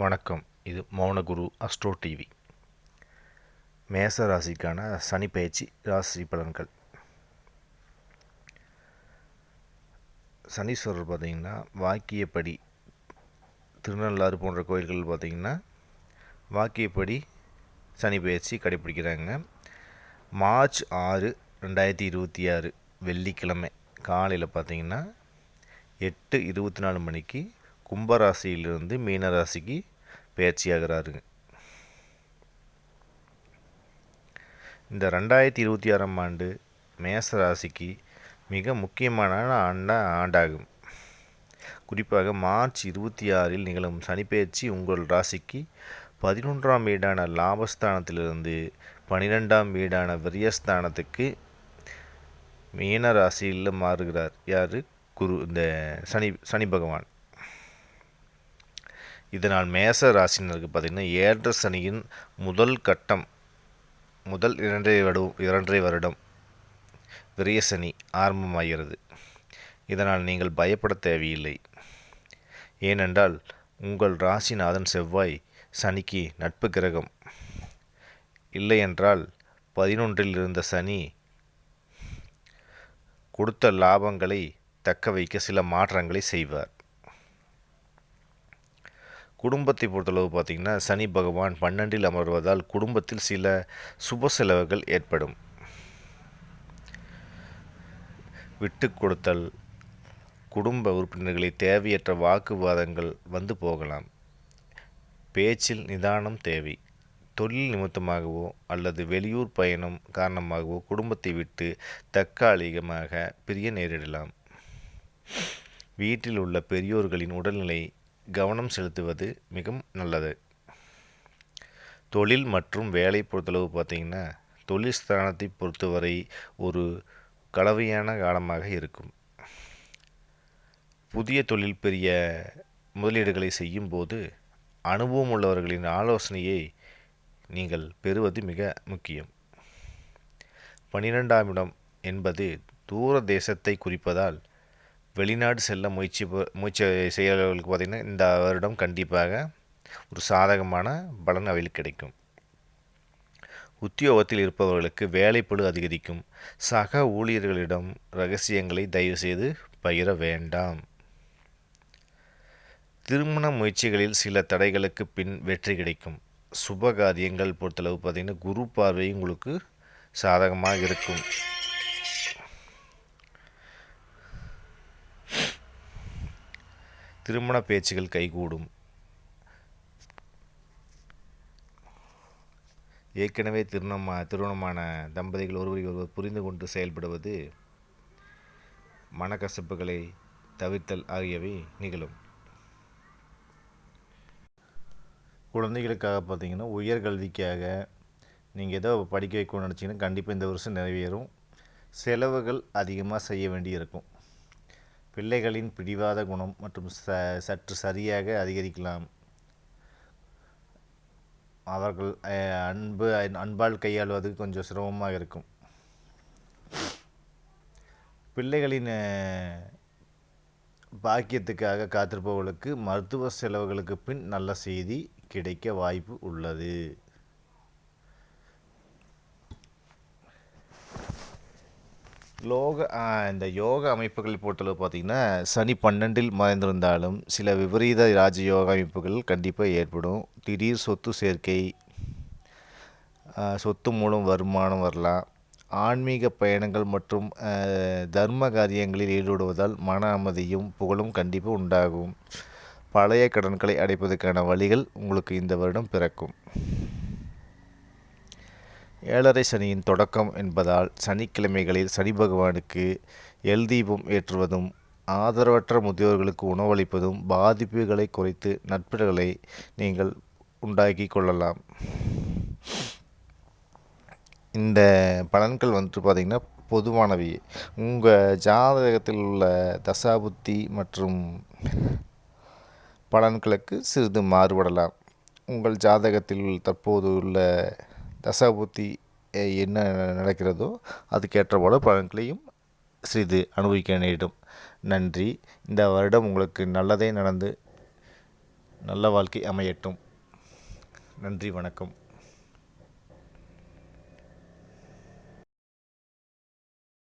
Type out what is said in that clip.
வணக்கம். இது Mounaguru astro TV மேச ராசிக்கான சனி பயிற்சி ராசி பலன்கள். சனீஸ்வரர் பார்த்திங்கன்னா வாக்கியப்படி திருநள்ளாறு போன்ற கோயில்கள் பார்த்திங்கன்னா வாக்கியப்படி சனி பயிற்சி கடைப்பிடிக்கிறாங்க மார்ச் ஆறு ரெண்டாயிரத்தி இருபத்தி ஆறு வெள்ளிக்கிழமை காலையில் பார்த்திங்கன்னா எட்டு இருபத்தி நாலு மணிக்கு கும்பராசியிலிருந்து மீனராசிக்கு பயிற்சியாகிறாருங்க இந்த ரெண்டாயிரத்தி இருபத்தி ஆறாம் ஆண்டு மேச ராசிக்கு மிக முக்கியமான ஆண்ட ஆண்டாகும். குறிப்பாக மார்ச் இருபத்தி ஆறில் நிகழும் சனிப்பெயர்ச்சி உங்கள் ராசிக்கு பதினொன்றாம் வீடான லாபஸ்தானத்திலிருந்து பனிரெண்டாம் வீடான விரியஸ்தானத்துக்கு மீன ராசியில் மாறுகிறார். யார்? குரு இந்த சனி சனி பகவான். இதனால் மேச ராசினருக்கு பார்த்திங்கன்னா ஏற்ற சனியின் முதல் கட்டம் முதல் இரண்டரை வருடம் இரண்டரை வருடம் விரிய சனி ஆரம்பமாகிறது. இதனால் நீங்கள் பயப்பட தேவையில்லை. ஏனென்றால் உங்கள் ராசிநாதன் செவ்வாய் சனிக்கு நட்பு கிரகம். இல்லையென்றால் பதினொன்றில் இருந்த சனி கொடுத்த லாபங்களை தக்க வைக்க சில மாற்றங்களை செய்வார். குடும்பத்தை பொறுத்தளவு பார்த்திங்கன்னா சனி பகவான் பன்னெண்டில் அமர்வதால் குடும்பத்தில் சில சுப செலவுகள் ஏற்படும். விட்டு கொடுத்தல் குடும்ப உறுப்பினர்களை தேவையற்ற வாக்குவாதங்கள் வந்து போகலாம். பேச்சில் நிதானம் தேவை. தொழில் நிமித்தமாகவோ அல்லது வெளியூர் பயணம் காரணமாகவோ குடும்பத்தை விட்டு தற்காலிகமாக பிரிய நேரிடலாம். வீட்டில் உள்ள பெரியோர்களின் உடல்நிலை கவனம் செலுத்துவது மிகவும் நல்லது. தொழில் மற்றும் வேலை பொறுத்தளவு பார்த்திங்கன்னா தொழில் ஸ்தானத்தை பொறுத்தவரை ஒரு கலவையான காலமாக இருக்கும். புதிய தொழில் பெரிய முதலீடுகளை செய்யும்போது அனுபவம் உள்ளவர்களின் ஆலோசனையை நீங்கள் பெறுவது மிக முக்கியம். பனிரெண்டாம் இடம் என்பது தூர தேசத்தை குறிப்பதால் வெளிநாடு செல்ல முயற்சி முயற்சி செய்கிறவர்களுக்கு பார்த்திங்கன்னா இந்த வருடம் கண்டிப்பாக ஒரு சாதகமான பலன் அவையில் கிடைக்கும். உத்தியோகத்தில் இருப்பவர்களுக்கு வேலைப்பழு அதிகரிக்கும். சக ஊழியர்களிடம் ரகசியங்களை தயவுசெய்து பகிர வேண்டாம். திருமண முயற்சிகளில் சில தடைகளுக்கு பின் வெற்றி கிடைக்கும். சுபகாரியங்கள் பொறுத்தளவு பார்த்திங்கன்னா குரு பார்வை உங்களுக்கு சாதகமாக இருக்கும். திருமண பேச்சுகள் கைகூடும். ஏற்கனவே திருமணமா திருமணமான தம்பதிகள் ஒருவரை ஒருவர் புரிந்து கொண்டு செயல்படுவது மனக்கசப்புகளை தவிர்த்தல் ஆகியவை நிகழும். குழந்தைகளுக்காக பார்த்தீங்கன்னா உயர்கல்விக்காக நீங்கள் ஏதோ படிக்க வைக்கணும்னு நினச்சிங்கன்னா கண்டிப்பாக இந்த வருஷம் நிறைவேறும். செலவுகள் அதிகமாக செய்ய வேண்டியிருக்கும். பிள்ளைகளின் பிடிவாத குணம் மற்றும் ச சற்று சரியாக அதிகரிக்கலாம். அவர்கள் அன்பு அன்பால் கையாளுவது கொஞ்சம் சிரமமாக இருக்கும். பிள்ளைகளின் பாக்கியத்துக்காக காத்திருப்பவர்களுக்கு மருத்துவ செலவுகளுக்கு பின் நல்ல செய்தி கிடைக்க வாய்ப்பு உள்ளது. லோக இந்த யோக அமைப்புகள் பொறுத்தளவு பார்த்திங்கன்னா சனி பன்னெண்டில் மறைந்திருந்தாலும் சில விபரீத ராஜயோக அமைப்புகள் கண்டிப்பாக ஏற்படும். திடீர் சொத்து சேர்க்கை சொத்து மூலம் வருமானம் வரலாம். ஆன்மீக பயணங்கள் மற்றும் தர்ம காரியங்களில் ஈடுபடுவதால் மன அமைதியும் புகழும் கண்டிப்பாக உண்டாகும். பழைய கடன்களை அடைப்பதற்கான வழிகள் உங்களுக்கு இந்த வருடம் பிறக்கும். ஏழரை சனியின் தொடக்கம் என்பதால் சனிக்கிழமைகளில் சனி பகவானுக்கு எல் தீபம் ஏற்றுவதும் ஆதரவற்ற முதியோர்களுக்கு உணவளிப்பதும் பாதிப்புகளை குறைத்து நட்புகளை நீங்கள் உண்டாக்கி கொள்ளலாம். இந்த பலன்கள் வந்துட்டு பார்த்திங்கன்னா பொதுவானவை. உங்கள் ஜாதகத்தில் உள்ள தசாபுத்தி மற்றும் பலன்களுக்கு சிறிது மாறுபடலாம். உங்கள் ஜாதகத்தில் தற்போது உள்ள தசாபுத்தி என்ன நடக்கிறதோ அதுக்கேற்ற பழங்களையும் பலன்களையும் சிறிது அனுபவிக்க நேரிடும். நன்றி. இந்த வருடம் உங்களுக்கு நல்லதே நடந்து நல்ல வாழ்க்கை அமையட்டும். நன்றி வணக்கம்.